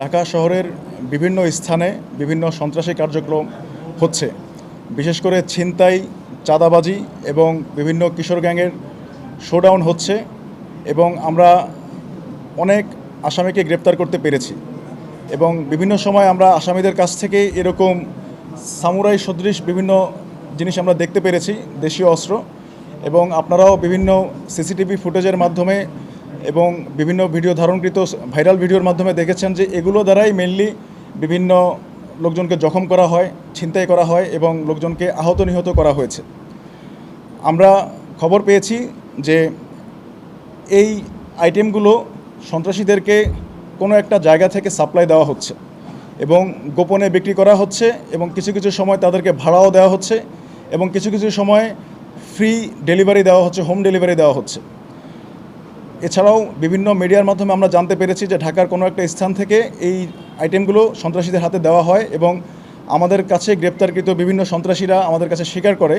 ঢাকা শহরের বিভিন্ন স্থানে বিভিন্ন সন্ত্রাসী কার্যক্রম হচ্ছে। বিশেষ করে ছিনতাই, চাঁদাবাজি এবং বিভিন্ন কিশোর গ্যাংয়ের শোডাউন হচ্ছে এবং আমরা অনেক আসামিকে গ্রেপ্তার করতে পেরেছি এবং বিভিন্ন সময় আমরা আসামিদের কাছ থেকে এরকম সামুরাই সদৃশ বিভিন্ন জিনিস আমরা দেখতে পেরেছি, দেশীয় অস্ত্র এবং আপনারাও বিভিন্ন সিসিটিভি ফুটেজের মাধ্যমে এবং বিভিন্ন ভিডিও ধারণকৃত ভাইরাল ভিডিওর মাধ্যমে দেখেছেন যে এগুলো দ্বারাই মেনলি বিভিন্ন লোকজনকে জখম করা হয়, ছিনতাই করা হয় এবং লোকজনকে আহত নিহত করা হয়েছে। আমরা খবর পেয়েছি যে এই আইটেমগুলো সন্ত্রাসীদেরকে কোনো একটা জায়গা থেকে সাপ্লাই দেওয়া হচ্ছে এবং গোপনে বিক্রি করা হচ্ছে এবং কিছু কিছু সময় তাদেরকে ভাড়াও দেওয়া হচ্ছে এবং কিছু কিছু সময় ফ্রি ডেলিভারি দেওয়া হচ্ছে হোম ডেলিভারি দেওয়া হচ্ছে। এছাড়াও বিভিন্ন মিডিয়ার মাধ্যমে আমরা জানতে পেরেছি যে ঢাকার কোনো একটা স্থান থেকে এই আইটেমগুলো সন্ত্রাসীদের হাতে দেওয়া হয় এবং আমাদের কাছে গ্রেপ্তারকৃত বিভিন্ন সন্ত্রাসীরা আমাদের কাছে স্বীকার করে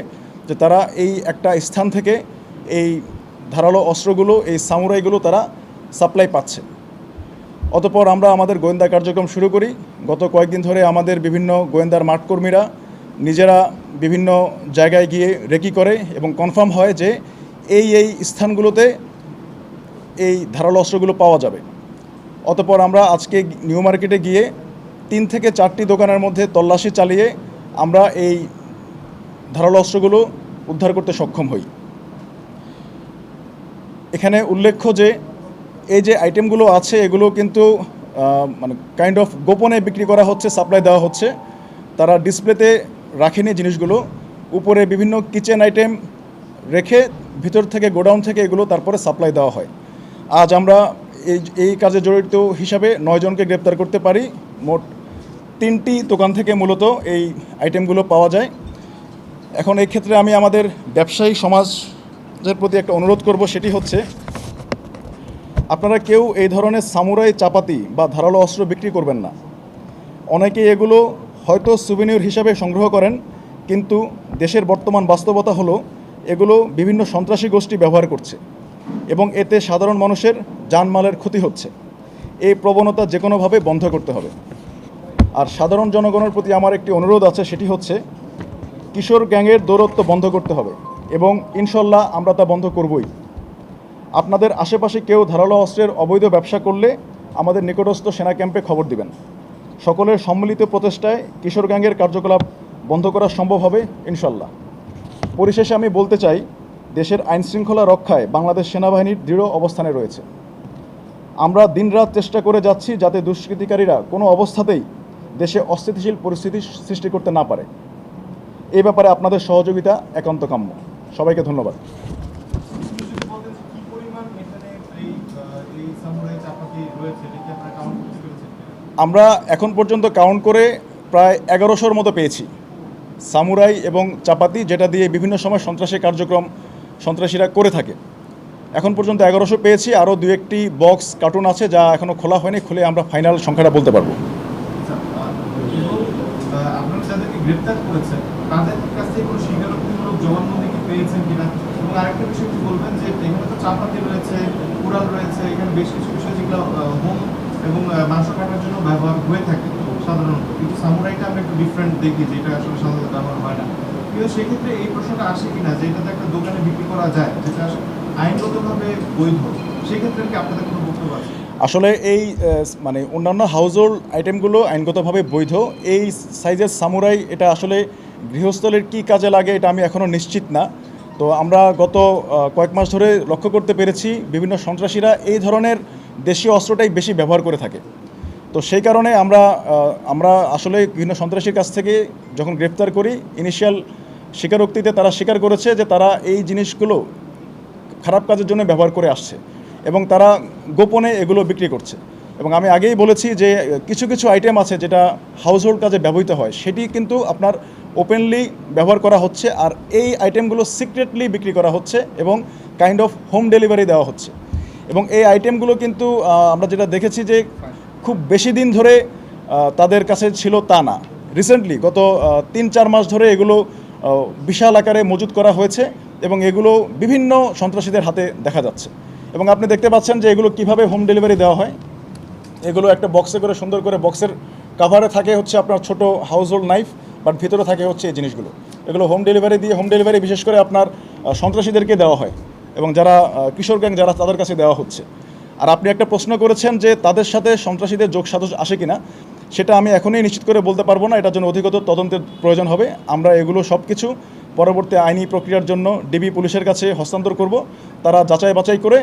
যে তারা এই একটা স্থান থেকে এই ধারালো অস্ত্রগুলো, এই সামুরাইগুলো তারা সাপ্লাই পাচ্ছে। অতপর আমরা আমাদের গোয়েন্দা কার্যক্রম শুরু করি। গত কয়েকদিন ধরে আমাদের বিভিন্ন গোয়েন্দার মাঠকর্মীরা নিজেরা বিভিন্ন জায়গায় গিয়ে রেকি করে এবং কনফার্ম হয় যে এই এই স্থানগুলোতে এই ধারালো অস্ত্রগুলো পাওয়া যাবে। অতপর আমরা আজকে নিউ মার্কেটে গিয়ে তিন থেকে চারটি দোকানের মধ্যে তল্লাশি চালিয়ে আমরা এই ধারালো অস্ত্রগুলো উদ্ধার করতে সক্ষম হই। এখানে উল্লেখ্য যে, এই যে আইটেমগুলো আছে, এগুলো কিন্তু মানে কাইন্ড অফ গোপনে বিক্রি করা হচ্ছে সাপ্লাই দেওয়া হচ্ছে। তারা ডিসপ্লেতে রাখেনি জিনিসগুলো। উপরে বিভিন্ন কিচেন আইটেম রেখে ভিতর থেকে, গোডাউন থেকে এগুলো তারপরে সাপ্লাই দেওয়া হয়। আজ আমরা এই এই কাজে জড়িত হিসাবে নয়জনকে গ্রেপ্তার করতে পারি। মোট তিনটি দোকান থেকে মূলত এই আইটেমগুলো পাওয়া যায়। এখন এই ক্ষেত্রে আমি আমাদের ব্যবসায়ী সমাজের প্রতি একটা অনুরোধ করব, সেটি হচ্ছে, আপনারা কেউ এই ধরনের সামুরাই চাপাতি বা ধারালো অস্ত্র বিক্রি করবেন না। অনেকে এগুলো হয়তো সুবিনিয়র হিসাবে সংগ্রহ করেন, কিন্তু দেশের বর্তমান বাস্তবতা হলো, এগুলো বিভিন্ন সন্ত্রাসী গোষ্ঠী ব্যবহার করছে। এবং এতে সাধারণ মানুষের জানমালের ক্ষতি হচ্ছে। এই প্রবণতা যে কোনোভাবে বন্ধ করতে হবে। আর সাধারণ জনগণের প্রতি আমার একটি অনুরোধ আছে, সেটি হচ্ছে কিশোর গ্যাংয়ের দৌরত্ব বন্ধ করতে হবে এবং ইনশাল্লাহ আমরা তা বন্ধ করবই। আপনাদের আশেপাশে কেউ ধারালো অস্ত্রের অবৈধ ব্যবসা করলে আমাদের নিকটস্থ সেনা ক্যাম্পে খবর দিবেন। সকলের সম্মিলিত প্রচেষ্টায় কিশোর গ্যাংয়ের কার্যকলাপ বন্ধ করা সম্ভব হবে, ইনশাল্লাহ। পরিশেষে আমি বলতে চাই দেশের আইন শৃঙ্খলা রক্ষায় বাংলাদেশ সেনাবাহিনীর দৃঢ় অবস্থানে রয়েছে। আমরা দিনরাত চেষ্টা করে যাচ্ছি যাতে দুষ্কৃতিকারীরা কোনো অবস্থাতেই দেশে অস্থিতিশীল পরিস্থিতি সৃষ্টি করতে না পারে। এই ব্যাপারে আপনাদের সহযোগিতা একান্ত কাম্য সবাইকে ধন্যবাদ? আমরা এখন পর্যন্ত কাউন্ট করে প্রায় এগারোশোর মতো পেয়েছি। সামুরাই এবং চাপাতি, যেটা দিয়ে বিভিন্ন সময় সন্ত্রাসী কার্যক্রম সন্ত্রাসীরা করে থাকে। এখন পর্যন্ত এগারোশো পেয়েছি আরও দু একটি বক্স কার্টুন আছে যা এখনও খোলা হয়নি খুলে আমরা ফাইনাল সংখ্যাটা বলতে পারব। আচ্ছা, এবং জন্য ব্যবহার হয়ে থাকে সাধারণত। কিন্তু সামুরাইটা আমরা একটু ডিফারেন্ট দেখি যেটা আসলে সাধারণত ব্যবহার হয় না। কিন্তু সেক্ষেত্রে এই প্রশ্নটা আসে কিনা যে একটা দোকানে বিক্রি করা যায়, যেটা আইনগতভাবে বৈধ, সেক্ষেত্রে কি আপনাদের কোনো বক্তব্য আছে? আসলে এই মানে অন্যান্য হাউজহোল্ড আইটেমগুলো আইনগতভাবে বৈধ। এই সাইজের সামুরাই এটা আসলে গৃহস্থলের কী কাজে লাগে এটা আমি এখনও নিশ্চিত না। তো আমরা গত কয়েক মাস ধরে লক্ষ্য করতে পেরেছি বিভিন্ন সন্ত্রাসীরা এই ধরনের দেশীয় অস্ত্রটাই বেশি ব্যবহার করে থাকে। তো সেই কারণে আমরা আমরা আসলে বিভিন্ন সন্ত্রাসীর কাছ থেকে যখন গ্রেপ্তার করি ইনিশিয়াল স্বীকারোক্তিতে তারা স্বীকার করেছে যে তারা এই জিনিসগুলো খারাপ কাজের জন্য ব্যবহার করে আসছে এবং তারা গোপনে এগুলো বিক্রি করছে। এবং আমি আগেই বলেছি যে কিছু কিছু আইটেম আছে যেটা হাউসহোল্ড কাজে ব্যবহৃত হয়, সেটি কিন্তু আপনার ওপেনলি ব্যবহার করা হচ্ছে আর এই আইটেমগুলো সিক্রেটলি বিক্রি করা হচ্ছে এবং কাইন্ড অফ হোম ডেলিভারি দেওয়া হচ্ছে। এবং এই আইটেমগুলো কিন্তু আমরা যেটা দেখেছি যে খুব বেশি দিন ধরে তাদের কাছে ছিল তা না। রিসেন্টলি গত তিন চার মাস ধরে এগুলো বিশাল আকারে মজুত করা হয়েছে এবং এগুলো বিভিন্ন সন্ত্রাসীদের হাতে দেখা যাচ্ছে। এবং আপনি দেখতে পাচ্ছেন যে এগুলো কীভাবে হোম ডেলিভারি দেওয়া হয়। এগুলো একটা বক্সে করে, সুন্দর করে বক্সের কাভারে থাকে হচ্ছে আপনার ছোট হাউস হোল্ড নাইফ বাট ভিতরে থাকে হচ্ছে এই জিনিসগুলো। এগুলো হোম ডেলিভারি দিয়ে হোম ডেলিভারি বিশেষ করে আপনার সন্ত্রাসীদেরকে দেওয়া হয়। এবং যারা কিশোর গ্যাং যারা তাদের কাছে দেওয়া হচ্ছে। আর আপনি একটা প্রশ্ন করেছেন যে তাদের সাথে সন্ত্রাসীদের যোগ সাজস আসে কিনা। সেটা আমি এখনই নিশ্চিত করে বলতে পারব না, এটার জন্য অধিকতর তদন্তের প্রয়োজন হবে। আমরা এগুলো সব কিছু পরবর্তী আইনি প্রক্রিয়ার জন্য ডিবি পুলিশের কাছে হস্তান্তর করব। তারা যাচাই বাছাই করে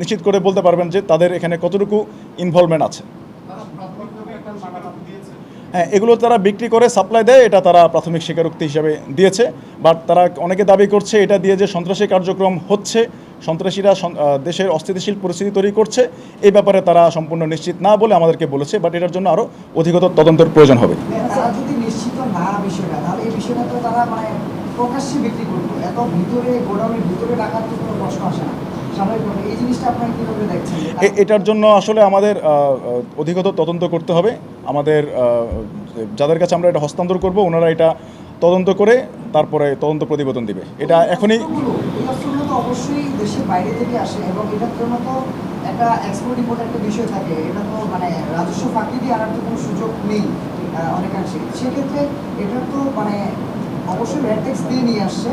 নিশ্চিত করে বলতে পারবেন যে তাদের এখানে কতটুকু ইনভলভমেন্ট আছে। হ্যাঁ এগুলো তারা বিক্রি করে সাপ্লাই দেয়, এটা তারা প্রাথমিক স্বীকারোক্তি হিসাবে দিয়েছে। বাট তারা অনেকে দাবি করছে, এটা দিয়ে যে সন্ত্রাসী কার্যক্রম হচ্ছে সন্ত্রাসীরা দেশের অস্থিতিশীল পরিস্থিতি তৈরি করছে। এই ব্যাপারে তারা সম্পূর্ণ নিশ্চিত না বলে আমাদেরকে বলেছে বাট এটার জন্য আরও অধিকতর তদন্তের প্রয়োজন হবে। তারা মানে এটার জন্য আসলে আমাদের অধিকতর তদন্ত করতে হবে। আমাদের যাদের কাছে আমরা এটা হস্তান্তর করব ওনারা এটা তদন্ত করে তারপরে তদন্ত প্রতিবেদন দিবে। এটা এখনই অস্ত্রগুলো, এই অস্ত্রগুলো তো অবশ্যই দেশের বাইরে থেকে আসে এবং এটার জন্য তো একটা এক্সপোর্ট ইম্পোর্ট একটা বিষয় থাকে। এটা তো মানে রাজস্ব ফাঁকি দিয়ে আনার তো কোনো সুযোগ নেই অনেকাংশে। সেক্ষেত্রে এটা তো মানে অবশ্যই রেড ট্যাক্স দিয়ে নিয়ে আসছে।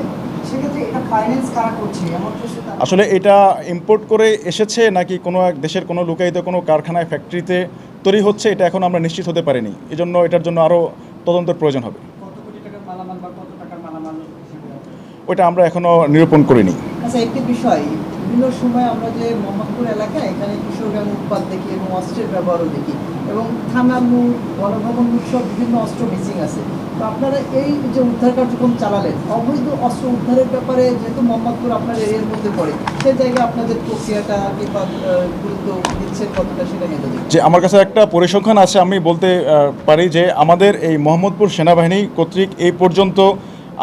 আসলে এটা ইম্পোর্ট করে এসেছে নাকি কোনো এক দেশের কোনো লুকায়িত কোনো কারখানায় ফ্যাক্টরিতে তৈরি হচ্ছে এটা এখন আমরা নিশ্চিত হতে পারিনি। এজন্য এটার জন্য আরও তদন্তের প্রয়োজন হবে। ওইটা আমরা এখনও নিরূপণ করিনি। আচ্ছা একটি বিষয় বিভিন্ন সময় আমরা যে মোহাম্মদপুর এলাকায় এখানে কিশোর গ্যাং উৎপাদ দেখি এবং অস্ত্রের ব্যবহারও দেখি। এবং থানা মুখ গণভবন মুখ সব বিভিন্ন অস্ত্র মিসিং আছে। তো আপনারা এই যে উদ্ধার কার্যক্রম চালালেন, অবৈধ অস্ত্র উদ্ধারের ব্যাপারে যেহেতু মোহাম্মদপুর আপনার এরিয়ার মধ্যে পড়ে সেই জায়গায় আপনাদের প্রক্রিয়াটা কিংবা গুরুত্ব দিচ্ছেন কতটা সেটা নিয়ে যে আমার কাছে একটা পরিসংখ্যান আছে, আমি বলতে পারি যে আমাদের এই মোহাম্মদপুর সেনাবাহিনী কর্তৃক এই পর্যন্ত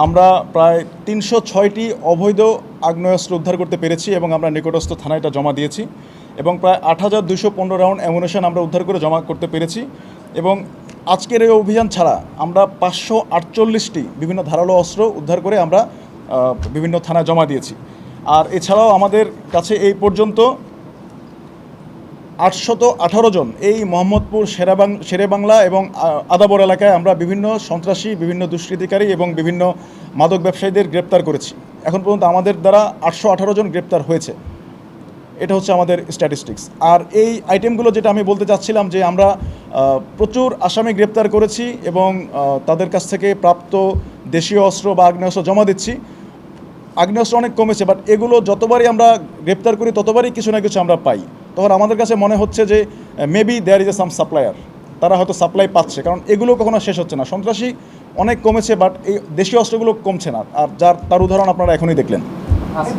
আমরা প্রায় তিনশো ছয়টি অবৈধ আগ্নেয়াস্ত্র উদ্ধার করতে পেরেছি এবং আমরা নিকটস্থ থানায় এটা জমা দিয়েছি। এবং প্রায় আট হাজার দুশো পনেরো রাউন্ড অ্যামুনেশন আমরা উদ্ধার করে জমা করতে পেরেছি। এবং আজকের এই অভিযান ছাড়া আমরা পাঁচশো আটচল্লিশটি বিভিন্ন ধারালো অস্ত্র উদ্ধার করে আমরা বিভিন্ন থানায় জমা দিয়েছি। আর এছাড়াও আমাদের কাছে এই পর্যন্ত আটশত আঠারো জন এই মোহাম্মদপুর শেরাবাং, শেরেবাংলা এবং আদাবর এলাকায় আমরা বিভিন্ন সন্ত্রাসী, বিভিন্ন দুষ্কৃতিকারী এবং বিভিন্ন মাদক ব্যবসায়ীদের গ্রেপ্তার করেছি। এখন পর্যন্ত আমাদের দ্বারা আটশো আঠারো জন গ্রেপ্তার হয়েছে। এটা হচ্ছে আমাদের স্ট্যাটিস্টিক্স আর এই আইটেমগুলো যেটা আমি বলতে চাচ্ছিলাম যে আমরা প্রচুর আসামি গ্রেপ্তার করেছি এবং তাদের কাছ থেকে প্রাপ্ত দেশীয় অস্ত্র বা আগ্নেয়াস্ত্র জমা দিচ্ছি। আগ্নেয়াস্ত্র অনেক কমেছে বাট এগুলো যতবারই আমরা গ্রেপ্তার করি, ততবারই কিছু না কিছু আমরা পাই। তখন আমাদের কাছে মনে হচ্ছে যে maybe there is a some supplier তারা হয়তো সাপ্লাই পাচ্ছে, কারণ এগুলো কখনো শেষ হচ্ছে না। সন্ত্রাসী অনেক কমেছে বাট এই দেশীয় অস্ত্রগুলো কমছে না। আর যার, তার উদাহরণ আপনারা এখনই দেখলেন।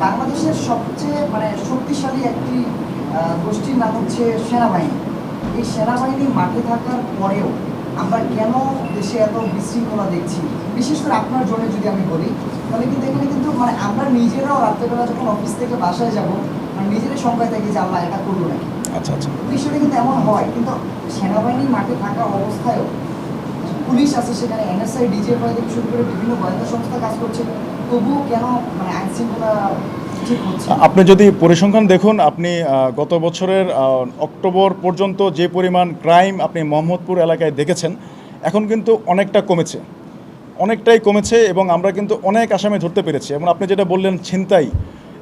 বাংলাদেশের সবচেয়ে মানে শক্তিশালী একটি গোষ্ঠীর নাম হচ্ছে সেনাবাহিনী। এই সেনাবাহিনী মাঠে থাকার পরেও আমরা কেন দেশে এত বিশৃঙ্খলা দেখছি? বিশেষ করে আপনার জন্য যদি আমি বলি তাহলে কিন্তু এখানে কিন্তু মানে আমরা নিজেরাও রাত্রেবেলা যখন অফিস থেকে বাসায় যাব মানে নিজেরাই সংখ্যায় থাকি যে আল্লাহ এটা করব নাকি? আচ্ছা আচ্ছা। বিষয়টা কিন্তু এমন হয় কিন্তু সেনাবাহিনী মাঠে থাকা অবস্থায়ও পুলিশ আছে সেখানে এনএসআই ডিজিএফআই থেকে শুরু করে বিভিন্ন গোয়েন্দা সংস্থা কাজ করছে। মানে? আপনি যদি পরিসংখ্যান দেখুন, আপনি গত বছরের অক্টোবর পর্যন্ত যে পরিমাণ ক্রাইম আপনি মোহাম্মদপুর এলাকায় দেখেছেন, এখন কিন্তু অনেকটা কমেছে অনেকটাই কমেছে এবং আমরা কিন্তু অনেক আসামি ধরতে পেরেছি এবং আপনি যেটা বললেন ছিনতাই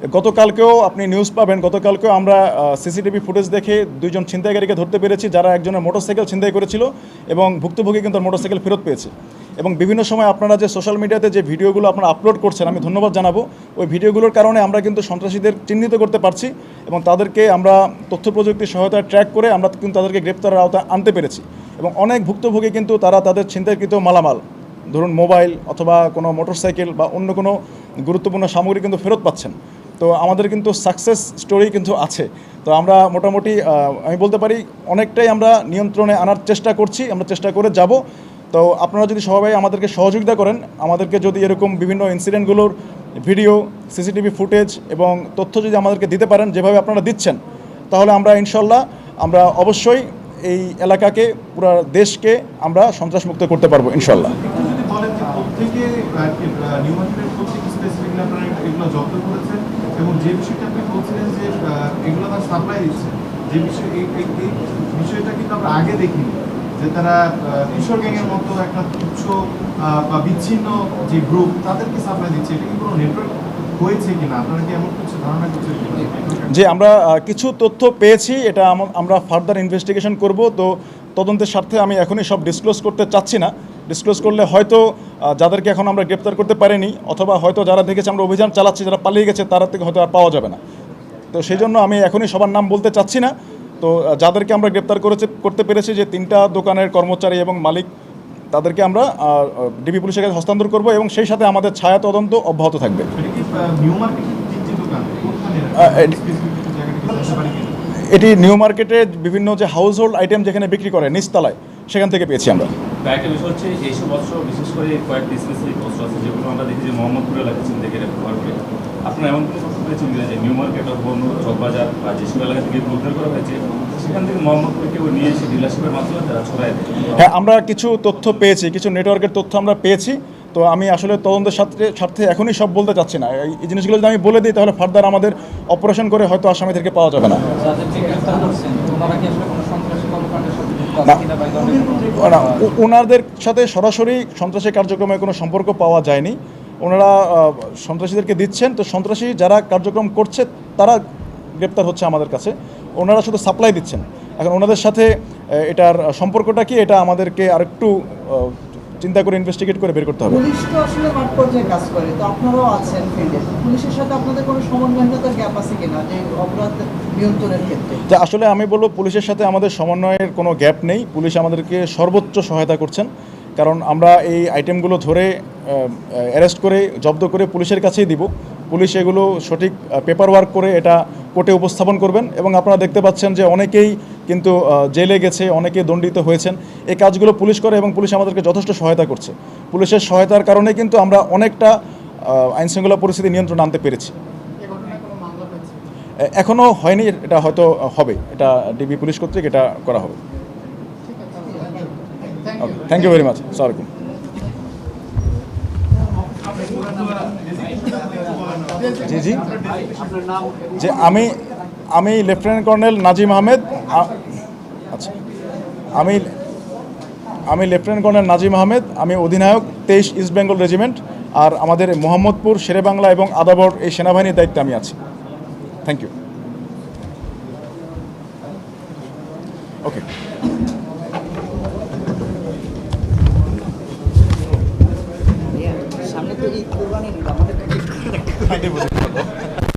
গতকালকেও আপনি নিউজ পাবেন, গতকালকেও আমরা সিসিটিভি ফুটেজ দেখে দুইজন ছিনতাইকারীকে ধরতে পেরেছি, যারা একজনের মোটরসাইকেল ছিনতাই করেছিল এবং ভুক্তভোগী কিন্তু মোটরসাইকেল ফেরত পেয়েছে। এবং বিভিন্ন সময় আপনারা যে সোশ্যাল মিডিয়াতে যে ভিডিওগুলো আপনারা আপলোড করছেন, আমি ধন্যবাদ জানাব, ওই ভিডিওগুলোর কারণে আমরা কিন্তু সন্ত্রাসীদের চিহ্নিত করতে পারছি এবং তাদেরকে আমরা তথ্য প্রযুক্তির সহায়তায় ট্র্যাক করে আমরা কিন্তু তাদেরকে গ্রেপ্তারের আওতায় আনতে পেরেছি। এবং অনেক ভুক্তভোগী কিন্তু তারা তাদের ছিনতাইকৃত মালামাল, ধরুন মোবাইল অথবা কোনো মোটরসাইকেল বা অন্য কোনো গুরুত্বপূর্ণ সামগ্রী কিন্তু ফেরত পাচ্ছেন। তো আমাদের কিন্তু সাকসেস স্টোরি কিন্তু আছে। তো আমরা মোটামুটি আমি বলতে পারি অনেকটাই আমরা নিয়ন্ত্রণে আনার চেষ্টা করছি, আমরা চেষ্টা করে যাব। তো আপনারা যদি সবাই আমাদেরকে সহযোগিতা করেন, আমাদেরকে যদি এরকম বিভিন্ন ইনসিডেন্টগুলোর ভিডিও সিসিটিভি ফুটেজ এবং তথ্য যদি আমাদেরকে দিতে পারেন, যেভাবে আপনারা দিচ্ছেন, তাহলে আমরা ইনশাল্লাহ, আমরা অবশ্যই এই এলাকাকে, পুরো দেশকে আমরা সন্ত্রাসমুক্ত করতে পারব, ইনশাল্লাহ। এবং যে বিষয়টা আপনি বলছিলেন যে এগুলো তার সাপ্লাই দিচ্ছে, যে বিষয় এই বিষয়টা কিন্তু আমরা আগে দেখিনি, যে তারা কিশোর গ্যাংয়ের মতো একটা তুচ্ছ বা বিচ্ছিন্ন যে গ্রুপ তাদেরকে সাপ্লাই দিচ্ছে। এটা কি কোনো নেটওয়ার্ক হয়েছে কিনা? যে আমরা কিছু তথ্য পেয়েছি, এটা আমরা ফার্দার ইনভেস্টিগেশন করব। তো তদন্তের স্বার্থে আমি এখনই সব ডিসক্লোজ করতে চাচ্ছি না। ডিসক্লোজ করলে হয়তো যাদেরকে এখন আমরা গ্রেপ্তার করতে পারিনি অথবা হয়তো যারা দেখেছে আমরা অভিযান চালাচ্ছি যারা পালিয়ে গেছে তারা থেকে হয়তো আর পাওয়া যাবে না। তো সেই জন্য আমি এখনই সবার নাম বলতে চাচ্ছি না। তো যাদেরকে আমরা গ্রেপ্তার করেছে করতে পেরেছি যে তিনটা দোকানের কর্মচারী এবং মালিক তাদেরকে আমরা ডিবি পুলিশের কাছে হস্তান্তর করব এবং সেই সাথে আমাদের ছায়া তদন্ত অব্যাহত থাকবে। এটা নিউ মার্কেটে বিভিন্ন যে হাউস হোল্ড আইটেম যেখানে বিক্রি করে নিচতলায় সেখান থেকে পেয়েছি আমরা। একটা বিষয় হচ্ছে এইসব অস্ত্র বিশেষ করে কয়েকটি স্পেসিফিক অস্ত্র আছে যেগুলো আমরা দেখি যে মোহাম্মদপুর এলাকা চিন থেকে ব্যবহার করে আপনারা এমন কোনো তথ্য পেয়েছেন যে নিউ মার্কেট অথবা চকবাজার বা যেসব এলাকা থেকে উদ্ধার করা হয়েছে সেখান থেকে মোহাম্মদপুরে কেউ নিয়ে এসে ডিলারশিপের মাধ্যমে তারা ছড়ায় দেয়। হ্যাঁ আমরা কিছু তথ্য পেয়েছি কিছু নেটওয়ার্কের তথ্য আমরা পেয়েছি। তো আমি আসলে তদন্তের সাথে স্বার্থে এখনই সব বলতে চাচ্ছি না। এই- এই জিনিসগুলো যদি আমি বলে দিই তাহলে ফার্দার আমাদের অপারেশন করে হয়তো আসামিদেরকে পাওয়া যাবে না। না। ওনাদের সাথে সরাসরি সন্ত্রাসী কার্যক্রমে কোনো সম্পর্ক পাওয়া যায়নি। ওনারা সন্ত্রাসীদেরকে দিচ্ছেন। তো সন্ত্রাসী যারা কার্যক্রম করছে, তারা গ্রেপ্তার হচ্ছে আমাদের কাছে। ওনারা শুধু সাপ্লাই দিচ্ছেন। এখন ওনাদের সাথে এটার সম্পর্কটা কি? এটা আমাদেরকে আরেকটু চিন্তা করে ইনভেস্টিগেট করে বের করতে হবে। পুলিশ তো আসলে মাঠ পর্যায়ে কাজ করে তো আপনারাও আছেন ফিল্ডে পুলিশের সাথে আপনাদের কোনো সমন্বয়হীনতার গ্যাপ আছে কিনা? যে অপরাধ নিয়ন্ত্রণের ক্ষেত্রে। যে আসলে আমি বলব পুলিশের সাথে আমাদের সমন্বয়ের কোনো গ্যাপ নেই। পুলিশ আমাদেরকে সর্বোচ্চ সহায়তা করছেন। কারণ আমরা এই আইটেমগুলো ধরে অ্যারেস্ট করে জব্দ করে পুলিশের কাছেই দিব। পুলিশ এগুলো সঠিক পেপার ওয়ার্ক করে এটা কোর্টে উপস্থাপন করবেন এবং আপনারা দেখতে পাচ্ছেন যে অনেকেই কিন্তু জেলে গেছে, অনেকে দণ্ডিত হয়েছেন। এই কাজগুলো পুলিশ করে এবং পুলিশ আমাদেরকে যথেষ্ট সহায়তা করছে। পুলিশের সহায়তার কারণে কিন্তু আমরা অনেকটা আইনশৃঙ্খলা পরিস্থিতি নিয়ন্ত্রণ আনতে পেরেছি। এখনও হয়নি, এটা হয়তো হবে। এটা ডিবি পুলিশ কর্তৃক এটা করা হবে। থ্যাংক ইউ ভেরি মাচ সালামালাইকুম। জি জি। যে আমি আমি লেফটেন্যান্ট কর্নেল নাজিম আহমেদ আচ্ছা। আমি আমি লেফটেন্যান্ট কর্নেল নাজিম আহমেদ আমি অধিনায়ক তেইশ ইস্ট বেঙ্গল রেজিমেন্ট আর আমাদের মোহাম্মদপুর শেরেবাংলা এবং আদাবর এই সেনাবাহিনীর দায়িত্বে আমি আছি। থ্যাংক ইউ ওকে সামনে তো 그냥 그거 보세요.